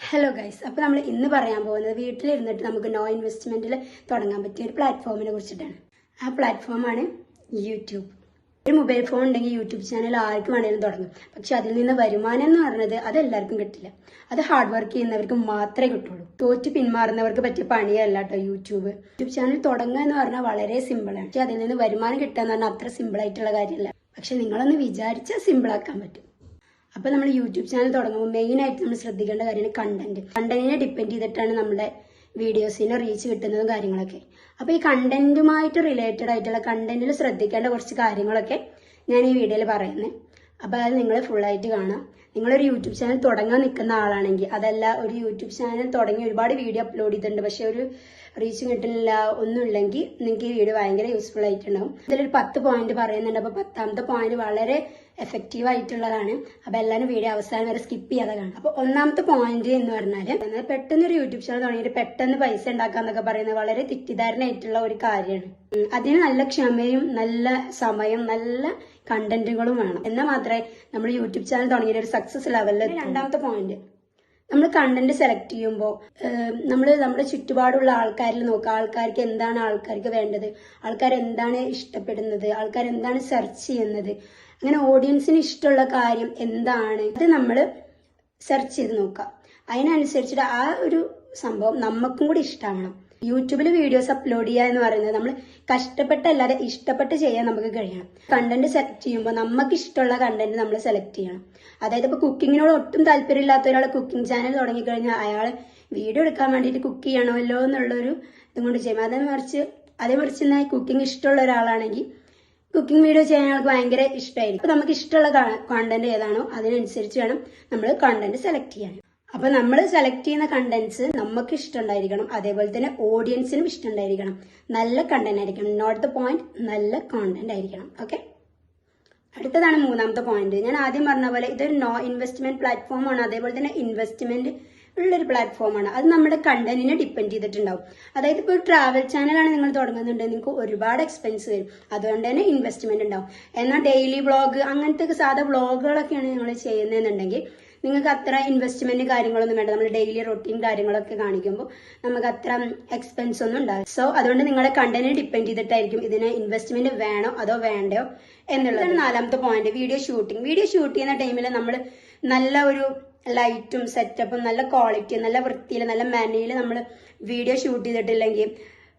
Hello guys അപ്പോൾ നമ്മൾ ഇന്ന് പറയാൻ പോകുന്നത് വീട്ടിലിരുന്നിട്ട് നമുക്ക് നോ ഇൻവെസ്റ്റ്മെന്റിൽ തുടങ്ങാൻ പറ്റിയ ഒരു പ്ലാറ്റ്ഫോമിനെ കുറിച്ചിട്ടാണ്. ആ പ്ലാറ്റ്ഫോമാണ് യൂട്യൂബ് ഒരു മൊബൈൽ ഫോൺ ഉണ്ടെങ്കിൽ യൂട്യൂബ് ചാനൽ ആർക്കും വേണേലും തുടങ്ങും. പക്ഷെ അതിൽ നിന്ന് വരുമാനം എന്ന് പറയുന്നത് അത് എല്ലാവർക്കും കിട്ടില്ല. അത് ഹാർഡ് വർക്ക് ചെയ്യുന്നവർക്ക് മാത്രമേ കിട്ടുള്ളൂ. തോറ്റ് പിന്മാറുന്നവർക്ക് പറ്റിയ പണിയല്ല കേട്ടോ യൂട്യൂബ് യൂട്യൂബ് ചാനൽ തുടങ്ങുക എന്ന് പറഞ്ഞാൽ വളരെ സിമ്പിളാണ് പക്ഷെ അതിൽ നിന്ന് വരുമാനം കിട്ടുക എന്ന് പറഞ്ഞാൽ അത്ര സിമ്പിൾ ആയിട്ടുള്ള കാര്യമല്ല. പക്ഷെ നിങ്ങളൊന്ന് വിചാരിച്ചാൽ സിമ്പിളാക്കാൻ പറ്റും. അപ്പൊ നമ്മൾ യൂട്യൂബ് ചാനൽ തുടങ്ങുമ്പോൾ മെയിൻ ആയിട്ട് നമ്മൾ ശ്രദ്ധിക്കേണ്ട കാര്യമാണ് കണ്ടന്റ് കണ്ടന്റിനെ ഡിപ്പെൻഡ് ചെയ്തിട്ടാണ് നമ്മുടെ വീഡിയോസിന് റീച്ച് കിട്ടുന്നതും കാര്യങ്ങളൊക്കെ. അപ്പൊ ഈ കണ്ടന്റുമായിട്ട് റിലേറ്റഡ് ആയിട്ടുള്ള കണ്ടന്റിൽ ശ്രദ്ധിക്കേണ്ട കുറച്ച് കാര്യങ്ങളൊക്കെ ഞാൻ ഈ വീഡിയോയിൽ പറയുന്നത് അപ്പൊ അത് നിങ്ങൾ ഫുൾ ആയിട്ട് കാണാം നിങ്ങളൊരു യൂട്യൂബ് ചാനൽ തുടങ്ങാൻ നിൽക്കുന്ന ആളാണെങ്കിൽ അതല്ല ഒരു യൂട്യൂബ് ചാനൽ തുടങ്ങി ഒരുപാട് വീഡിയോ അപ്ലോഡ് ചെയ്തിട്ടുണ്ട്. പക്ഷെ ഒരു റീച്ച് കിട്ടുന്നില്ല ഒന്നുമില്ലെങ്കിൽ നിങ്ങൾക്ക് ഈ വീഡിയോ ഭയങ്കര യൂസ്ഫുൾ ആയിട്ടുണ്ടാവും. ഇതിലൊരു പത്ത് പോയിന്റ് പറയുന്നുണ്ട്. അപ്പൊ പത്താമത്തെ പോയിന്റ് വളരെ എഫക്റ്റീവ് ആയിട്ടുള്ളതാണ്. അപ്പൊ എല്ലാവരും വീഡിയോ അവസാനം വരെ സ്കിപ്പ് ചെയ്യാതെ കാണും അപ്പൊ ഒന്നാമത്തെ പോയിന്റ് എന്ന് പറഞ്ഞാൽ പെട്ടെന്ന് ഒരു യൂട്യൂബ് ചാനൽ തുടങ്ങിയിട്ട് പെട്ടെന്ന് പൈസ ഉണ്ടാക്കാന്നൊക്കെ പറയുന്നത് വളരെ തെറ്റിദ്ധാരണയായിട്ടുള്ള ഒരു കാര്യമാണ്. അതിന് നല്ല ക്ഷമയും നല്ല സമയം നല്ല കണ്ടന്റുകളും വേണം. എന്നാൽ മാത്രമേ നമ്മൾ യൂട്യൂബ് ചാനൽ തുടങ്ങിയ ഒരു സക്സസ് ലെവലിൽ രണ്ടാമത്തെ പോയിന്റ് നമ്മൾ കണ്ടന്റ് സെലക്ട് ചെയ്യുമ്പോൾ നമ്മൾ നമ്മുടെ ചുറ്റുപാടുള്ള ആൾക്കാരിൽ നോക്കുക ആൾക്കാർക്ക് എന്താണ് ആൾക്കാർക്ക് വേണ്ടത്? ആൾക്കാർ എന്താണ് ഇഷ്ടപ്പെടുന്നത്? ആൾക്കാർ എന്താണ് സെർച്ച് ചെയ്യുന്നത്? അങ്ങനെ ഓഡിയൻസിന് ഇഷ്ടമുള്ള കാര്യം എന്താണ്? അത് നമ്മൾ സെർച്ച് ചെയ്ത് നോക്കുക അതിനനുസരിച്ചിട്ട് ആ ഒരു സംഭവം നമുക്കും കൂടി ഇഷ്ടമാണ് യൂട്യൂബിൽ വീഡിയോസ് അപ്ലോഡ് ചെയ്യുക എന്ന് പറയുന്നത് നമ്മൾ കഷ്ടപ്പെട്ടല്ലാതെ ഇഷ്ടപ്പെട്ട് ചെയ്യാൻ നമുക്ക് കഴിയണം. കണ്ടന്റ് സെലക്ട് ചെയ്യുമ്പോൾ നമുക്ക് ഇഷ്ടമുള്ള കണ്ടന്റ് നമ്മൾ സെലക്ട് ചെയ്യണം. അതായത് ഇപ്പോൾ കുക്കിങ്ങിനോട് ഒട്ടും താല്പര്യമില്ലാത്ത ഒരാൾ കുക്കിംഗ് ചാനൽ തുടങ്ങിക്കഴിഞ്ഞാൽ അയാൾ വീഡിയോ എടുക്കാൻ വേണ്ടിയിട്ട് കുക്ക് ചെയ്യണമല്ലോ എന്നുള്ളൊരു ഇതും കൊണ്ട് ചെയ്യും. അതേ മറിച്ച് അതേ മറിച്ച് എന്നാൽ കുക്കിംഗ് ഇഷ്ടമുള്ള ഒരാളാണെങ്കിൽ കുക്കിംഗ് വീഡിയോ ചെയ്യാൻ ആൾക്ക് ഭയങ്കര ഇഷ്ടമായിരിക്കും അപ്പോൾ നമുക്ക് ഇഷ്ടമുള്ള കണ്ടന്റ് ഏതാണോ അതിനനുസരിച്ച് വേണം നമ്മൾ കണ്ടന്റ് സെലക്ട് ചെയ്യാൻ. അപ്പൊ നമ്മൾ സെലക്ട് ചെയ്യുന്ന കണ്ടന്റ്സ് നമുക്ക് ഇഷ്ടമുണ്ടായിരിക്കണം. അതേപോലെ തന്നെ ഓഡിയൻസിനും ഇഷ്ടമുണ്ടായിരിക്കണം. നല്ല കണ്ടന്റ് ആയിരിക്കണം. നോട്ട് ദ പോയിന്റ് നല്ല കോണ്ടന്റ് ആയിരിക്കണം. ഓക്കെ അടുത്തതാണ് മൂന്നാമത്തെ പോയിന്റ് ഞാൻ ആദ്യം പറഞ്ഞ പോലെ ഇതൊരു നോ ഇൻവെസ്റ്റ്മെന്റ് പ്ലാറ്റ്ഫോം ആണ്. അതേപോലെ തന്നെ ഇൻവെസ്റ്റ്മെന്റ് ഉള്ളൊരു പ്ലാറ്റ്ഫോമാണ് അത് നമ്മുടെ കണ്ടന്റിനെ ഡിപ്പെൻഡ് ചെയ്തിട്ടുണ്ടാവും. അതായത് ഇപ്പോൾ ട്രാവൽ ചാനലാണ് നിങ്ങൾ തുടങ്ങുന്നുണ്ടെങ്കിൽ നിങ്ങൾക്ക് ഒരുപാട് എക്സ്പെൻസ് വരും. അതുകൊണ്ട് തന്നെ ഇൻവെസ്റ്റ്മെന്റ് ഉണ്ടാവും. എന്നാൽ ഡെയിലി വ്ളോഗ് അങ്ങനത്തെ സാധാ വ്ളോഗുകളൊക്കെയാണ് നിങ്ങൾ ചെയ്യുന്നതെന്നുണ്ടെങ്കിൽ നിങ്ങൾക്ക് അത്ര ഇൻവെസ്റ്റ്മെന്റ് കാര്യങ്ങളൊന്നും വേണ്ട. നമ്മൾ ഡെയിലി റൊട്ടീൻ കാര്യങ്ങളൊക്കെ കാണിക്കുമ്പോൾ നമുക്ക് അത്ര എക്സ്പെൻസ് ഒന്നും ഉണ്ടാകും സോ അതുകൊണ്ട് നിങ്ങളുടെ കണ്ടന്റ് ഡിപ്പെൻഡ് ചെയ്തിട്ടായിരിക്കും ഇതിന് ഇൻവെസ്റ്റ്മെന്റ് വേണോ അതോ വേണ്ടയോ എന്നുള്ളതാണ് നാലാമത്തെ point video shooting video shoot ചെയ്യുന്ന ടൈമിൽ നമ്മൾ നല്ല ഒരു ലൈറ്റും സെറ്റപ്പും നല്ല ക്വാളിറ്റിയും നല്ല വൃത്തിയിൽ നല്ല മെനയിൽ നമ്മൾ വീഡിയോ ഷൂട്ട് ചെയ്തിട്ടില്ലെങ്കിൽ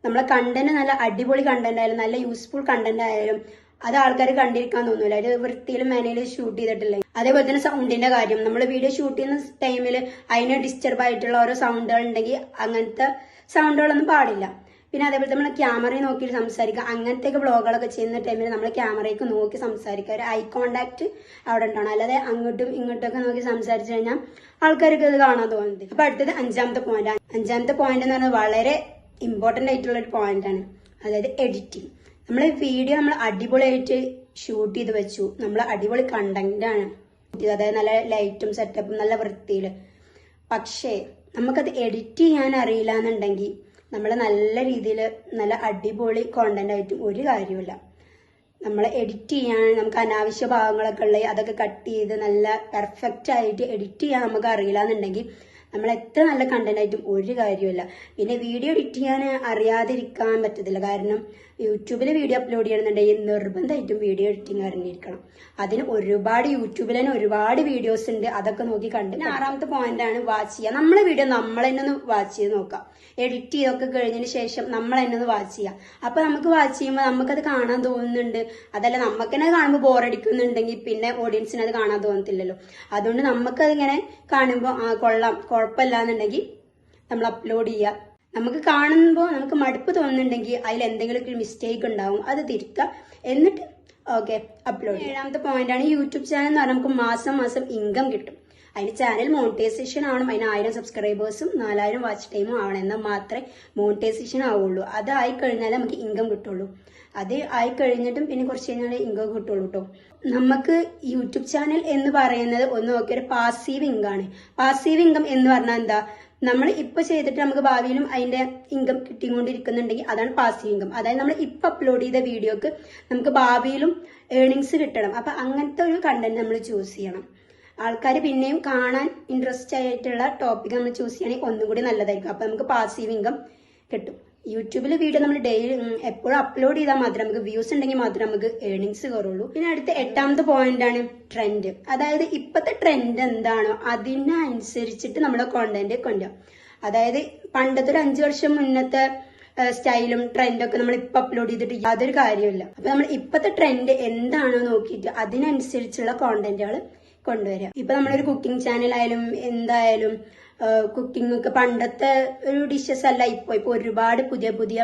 നമ്മളെ കണ്ടന്റ് നല്ല അടിപൊളി കണ്ടന്റ് ആയാലും നല്ല യൂസ്ഫുൾ കണ്ടന്റ് ആയാലും അത് ആൾക്കാർ കണ്ടിരിക്കാൻ തോന്നൂല. അത് വൃത്തിയിൽ മേനയിലും ഷൂട്ട് ചെയ്തിട്ടില്ല? അതേപോലെ തന്നെ സൗണ്ടിന്റെ കാര്യം. നമ്മൾ വീഡിയോ ഷൂട്ട് ചെയ്യുന്ന ടൈമിൽ അതിന് ഡിസ്റ്റർബ് ആയിട്ടുള്ള ഓരോ സൗണ്ടുകൾ ഉണ്ടെങ്കിൽ അങ്ങനത്തെ സൗണ്ടുകളൊന്നും പാടില്ല. പിന്നെ അതേപോലെ നമ്മൾ ക്യാമറയിൽ നോക്കി സംസാരിക്കുക. അങ്ങനത്തെ വ്ളോഗുകളൊക്കെ ചെയ്യുന്ന ടൈമിൽ നമ്മൾ ക്യാമറയ്ക്ക് നോക്കി സംസാരിക്കുക. ഒരു ഐ കോണ്ടാക്ട് അവിടെ ഉണ്ടാവണം. അല്ലാതെ അങ്ങോട്ടും ഇങ്ങോട്ടൊക്കെ നോക്കി സംസാരിച്ചു കഴിഞ്ഞാൽ ആൾക്കാർക്ക് അത് കാണാൻ തോന്നുന്നത് അപ്പൊ അടുത്തത് അഞ്ചാമത്തെ പോയിന്റ് അഞ്ചാമത്തെ പോയിന്റ് എന്ന് പറഞ്ഞാൽ വളരെ ഇമ്പോർട്ടന്റ് ആയിട്ടുള്ള ഒരു പോയിന്റാണ് അതായത് എഡിറ്റിംഗ് നമ്മൾ വീഡിയോ നമ്മൾ അടിപൊളിയായിട്ട് ഷൂട്ട് ചെയ്ത് വെച്ചു. നമ്മൾ അടിപൊളി കണ്ടന്റാണ് അതായത് നല്ല ലൈറ്റും സെറ്റപ്പും നല്ല വൃത്തിയിൽ പക്ഷേ നമുക്കത് എഡിറ്റ് ചെയ്യാൻ അറിയില്ല എന്നുണ്ടെങ്കിൽ നമ്മൾ നല്ല രീതിയിൽ നല്ല അടിപൊളി കോണ്ടന്റ് ആയിട്ടും ഒരു കാര്യമില്ല നമ്മൾ എഡിറ്റ് ചെയ്യാൻ നമുക്ക് അനാവശ്യ ഭാഗങ്ങളൊക്കെ ഉള്ള അതൊക്കെ കട്ട് ചെയ്ത് നല്ല പെർഫെക്റ്റ് ആയിട്ട് എഡിറ്റ് ചെയ്യാൻ നമുക്ക് അറിയില്ല എന്നുണ്ടെങ്കിൽ നമ്മൾ എത്ര നല്ല കണ്ടന്റ് ആയിട്ടും ഒരു കാര്യമില്ല പിന്നെ വീഡിയോ എഡിറ്റ് ചെയ്യാൻ അറിയാതിരിക്കാൻ പറ്റത്തില്ല. കാരണം യൂട്യൂബിൽ വീഡിയോ അപ്ലോഡ് ചെയ്യണമെന്നുണ്ടെങ്കിൽ നിർബന്ധമായിട്ടും വീഡിയോ എഡിറ്റിംഗ് അറിഞ്ഞിരിക്കണം. അതിന് ഒരുപാട് യൂട്യൂബിൽ തന്നെ ഒരുപാട് വീഡിയോസ് ഉണ്ട്. അതൊക്കെ നോക്കി കണ്ട് ആറാമത്തെ പോയിന്റ് ആണ് വാച്ച് ചെയ്യുക. നമ്മളെ വീഡിയോ നമ്മൾ തന്നെ ഒന്ന് വാച്ച് ചെയ്ത് നോക്കാം എഡിറ്റ് ചെയ്തൊക്കെ കഴിഞ്ഞതിന് ശേഷം നമ്മൾ തന്നെ ഒന്ന് വാച്ച് ചെയ്യാം അപ്പൊ നമുക്ക് വാച്ച് ചെയ്യുമ്പോൾ നമുക്കത് കാണാൻ തോന്നുന്നുണ്ട്. അതല്ല നമുക്ക് തന്നെ കാണുമ്പോൾ ബോറടിക്കുന്നുണ്ടെങ്കിൽ പിന്നെ ഓഡിയൻസിന് അത് കാണാൻ തോന്നത്തില്ലല്ലോ. അതുകൊണ്ട് നമുക്കതിങ്ങനെ കാണുമ്പോൾ ആ കൊള്ളാം കുഴപ്പമില്ല എന്നുണ്ടെങ്കിൽ നമ്മൾ അപ്ലോഡ് ചെയ്യുക. നമുക്ക് കാണുമ്പോൾ നമുക്ക് മടുപ്പ് തോന്നുന്നുണ്ടെങ്കിൽ അതിൽ എന്തെങ്കിലും ഒരു മിസ്റ്റേക്ക് ഉണ്ടാവും. അത് തിരുത്തുക എന്നിട്ട് ഓക്കെ അപ്ലോഡ് ഏഴാമത്തെ പോയിന്റാണ് യൂട്യൂബ് ചാനൽ എന്ന് പറഞ്ഞാൽ നമുക്ക് മാസം മാസം ഇൻകം കിട്ടും. അതിന് ചാനൽ മോണിറ്റൈസേഷൻ ആവണം. അതിന് ആയിരം സബ്സ്ക്രൈബേഴ്സും നാലായിരം വാച്ച് ടൈമും ആവണം. എന്നാൽ മാത്രമേ മോണിറ്റൈസേഷൻ ആവുള്ളൂ. അത് ആയി കഴിഞ്ഞാലേ നമുക്ക് ഇൻകം കിട്ടുള്ളൂ. അത് ആയി കഴിഞ്ഞിട്ടും പിന്നെ കുറച്ച് കഴിഞ്ഞാൽ ഇൻകം കിട്ടുള്ളൂ കേട്ടോ നമുക്ക് യൂട്യൂബ് ചാനൽ എന്ന് പറയുന്നത് ഒന്ന് നോക്കിയ ഒരു പാസീവ് ഇൻകം ആണ്. പാസീവ് ഇൻകം എന്ന് പറഞ്ഞാൽ എന്താ? നമ്മൾ ഇപ്പൊ ചെയ്തിട്ട് നമുക്ക് ഭാവിയിലും അതിന്റെ ഇൻകം കിട്ടിക്കൊണ്ടിരിക്കുന്നുണ്ടെങ്കിൽ അതാണ് പാസീവ് ഇൻകം അതായത് നമ്മൾ ഇപ്പൊ അപ്ലോഡ് ചെയ്ത വീഡിയോക്ക് നമുക്ക് ഭാവിയിലും ഏർണിങ്സ് കിട്ടണം. അപ്പൊ അങ്ങനത്തെ ഒരു കണ്ടന്റ് നമ്മൾ ചൂസ് ചെയ്യണം. ആൾക്കാർ പിന്നെയും കാണാൻ ഇൻട്രസ്റ്റ് ആയിട്ടുള്ള ടോപ്പിക് നമ്മൾ ചൂസ് ചെയ്യണമെങ്കിൽ ഒന്നും കൂടി നല്ലതായിരിക്കും. അപ്പോൾ നമുക്ക് പാസീവ് ഇൻകം കിട്ടും. യൂട്യൂബിൽ വീഡിയോ നമ്മൾ ഡെയിലി എപ്പോഴും അപ്ലോഡ് ചെയ്താൽ മാത്രമേ നമുക്ക് വ്യൂസ് ഉണ്ടെങ്കിൽ മാത്രമേ നമുക്ക് ഏണിങ്സ് കയറുള്ളൂ പിന്നെ അടുത്ത എട്ടാമത്തെ പോയിന്റ് ആണ് ട്രെൻഡ് അതായത് ഇപ്പോഴത്തെ ട്രെൻഡ് എന്താണോ അതിനനുസരിച്ചിട്ട് നമ്മുടെ കോണ്ടന്റ് കൊണ്ടുപോകാം അതായത് പണ്ടത്തെ ഒരു അഞ്ചു വർഷം മുന്നത്തെ സ്റ്റൈലും ട്രെൻഡൊക്കെ നമ്മൾ ഇപ്പൊ അപ്ലോഡ് ചെയ്തിട്ട് യാതൊരു കാര്യമില്ല അപ്പൊ നമ്മൾ ഇപ്പോഴത്തെ ട്രെൻഡ് എന്താണോ നോക്കിയിട്ട് അതിനനുസരിച്ചുള്ള കോണ്ടന്റുകൾ കൊണ്ടുവരിക. ഇപ്പൊ നമ്മളൊരു കുക്കിംഗ് ചാനൽ ആയാലും എന്തായാലും കുക്കിംഗ് ഒക്കെ പണ്ടത്തെ ഒരു ഡിഷസ് അല്ല ഇപ്പോൾ ഇപ്പോൾ ഒരുപാട് പുതിയ പുതിയ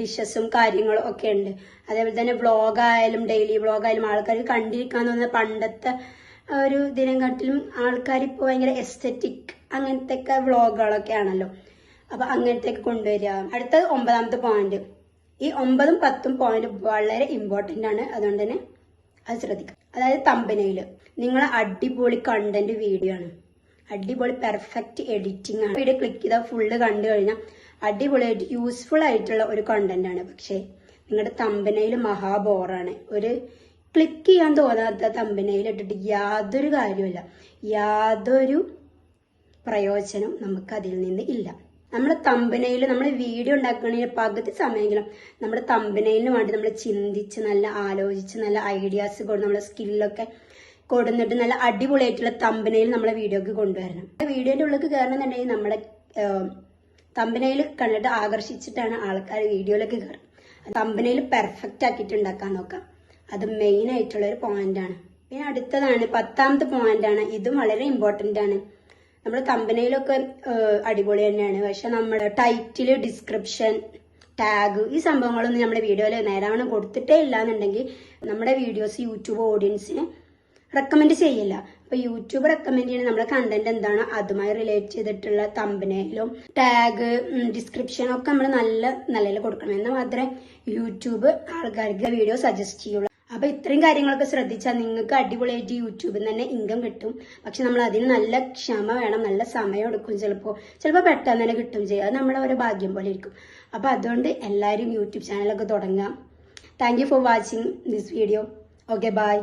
ഡിഷസും കാര്യങ്ങളും ഒക്കെ ഉണ്ട്. അതേപോലെ തന്നെ വ്ളോഗായാലും ഡെയിലി വ്ളോഗായാലും ആൾക്കാർ കണ്ടിരിക്കാൻ തോന്നുന്ന പണ്ടത്തെ ഒരു ദിനംകാട്ടിലും ആൾക്കാർ ഇപ്പോൾ ഭയങ്കര എസ്തറ്റിക് അങ്ങനത്തെ ഒക്കെ വ്ളോഗുകളൊക്കെ ആണല്ലോ. അപ്പോൾ അങ്ങനത്തെ ഒക്കെ കൊണ്ടുവരിക. അടുത്തത് ഒമ്പതാമത്തെ പോയിന്റ് ഈ ഒമ്പതും പത്തും പോയിന്റ് വളരെ ഇമ്പോർട്ടന്റ് ആണ്. അതുകൊണ്ട് തന്നെ അത് ശ്രദ്ധിക്കുക അതായത് തമ്പനയിൽ നിങ്ങളെ അടിപൊളി കണ്ടന്റ് വീഡിയോ ആണ്. അടിപൊളി പെർഫെക്റ്റ് എഡിറ്റിംഗ് ആണ്. വീഡിയോ ക്ലിക്ക് ചെയ്താൽ ഫുള്ള് കണ്ടു കഴിഞ്ഞാൽ അടിപൊളിയായിട്ട് യൂസ്ഫുൾ ആയിട്ടുള്ള ഒരു കണ്ടന്റ് ആണ്. പക്ഷേ നിങ്ങളുടെ തമ്പനയിൽ മഹാബോറാണ് ഒരു ക്ലിക്ക് ചെയ്യാൻ തോന്നാത്ത തമ്പനയിൽ ഇട്ടിട്ട് യാതൊരു കാര്യമില്ല യാതൊരു പ്രയോജനം നമുക്ക് അതിൽ നിന്ന് ഇല്ല. നമ്മുടെ തമ്പനയിൽ നമ്മൾ വീഡിയോ ഉണ്ടാക്കണതിന് പകുതി സമയമെങ്കിലും നമ്മുടെ തമ്പനയിലിന് വേണ്ടി നമ്മൾ ചിന്തിച്ച് നല്ല ആലോചിച്ച് നല്ല ഐഡിയാസ് കൊണ്ട് നമ്മളെ സ്കില്ലൊക്കെ കൊടുന്നിട്ട് നല്ല അടിപൊളിയായിട്ടുള്ള തമ്പനയിൽ നമ്മളെ വീഡിയോക്ക് കൊണ്ടുവരണം. വീഡിയോന്റെ ഉള്ളിലേക്ക് കയറണമെന്നുണ്ടെങ്കിൽ നമ്മുടെ തമ്പനയിൽ കണ്ടിട്ട് ആകർഷിച്ചിട്ടാണ് ആൾക്കാർ വീഡിയോയിലേക്ക് കയറും തമ്പനയിൽ പെർഫെക്റ്റ് ആക്കിയിട്ട് ഉണ്ടാക്കാൻ നോക്കാം. അത് മെയിൻ ആയിട്ടുള്ള ഒരു പോയിന്റ് ആണ്. പിന്നെ അടുത്തതാണ് പത്താമത്തെ പോയിന്റ് ആണ്. ഇതും വളരെ ഇമ്പോർട്ടന്റ് ആണ്. നമ്മൾ തമ്പനയിലൊക്കെ അടിപൊളി തന്നെയാണ്. പക്ഷെ നമ്മുടെ ടൈറ്റിൽ ഡിസ്ക്രിപ്ഷൻ ടാഗ് ഈ സംഭവങ്ങളൊന്നും നമ്മുടെ വീഡിയോയിൽ നേരാവണ്ണം കൊടുത്തിട്ടേ ഇല്ല എന്നുണ്ടെങ്കിൽ നമ്മുടെ വീഡിയോസ് യൂട്യൂബ് ഓഡിയൻസിന് റെക്കമെൻഡ് ചെയ്യില്ല. അപ്പൊ യൂട്യൂബ് റെക്കമെൻഡ് ചെയ്യുന്ന നമ്മുടെ കണ്ടന്റ് എന്താണ് അതുമായി റിലേറ്റ് ചെയ്തിട്ടുള്ള തമ്പനയിലും ടാഗ് ഡിസ്ക്രിപ്ഷൻ ഒക്കെ നമ്മൾ നല്ല നിലയിൽ കൊടുക്കണം. എന്നാൽ മാത്രമേ യൂട്യൂബ് ആൾക്കാർക്ക് വീഡിയോ സജസ്റ്റ് ചെയ്യുള്ളൂ. അപ്പൊ ഇത്രയും കാര്യങ്ങളൊക്കെ ശ്രദ്ധിച്ചാൽ നിങ്ങൾക്ക് അടിപൊളിയായിട്ട് യൂട്യൂബിൽ തന്നെ ഇൻകം കിട്ടും. പക്ഷെ നമ്മൾ അതിന് നല്ല ക്ഷമ വേണം നല്ല സമയം എടുക്കും ചിലപ്പോൾ ചിലപ്പോൾ പെട്ടെന്ന് തന്നെ കിട്ടും ചെയ്യും. അത് നമ്മുടെ ഒരു ഭാഗ്യം പോലെ ഇരിക്കും. അപ്പൊ അതുകൊണ്ട് എല്ലാവരും യൂട്യൂബ് ചാനലൊക്കെ തുടങ്ങാം. Thank for watching this video okay bye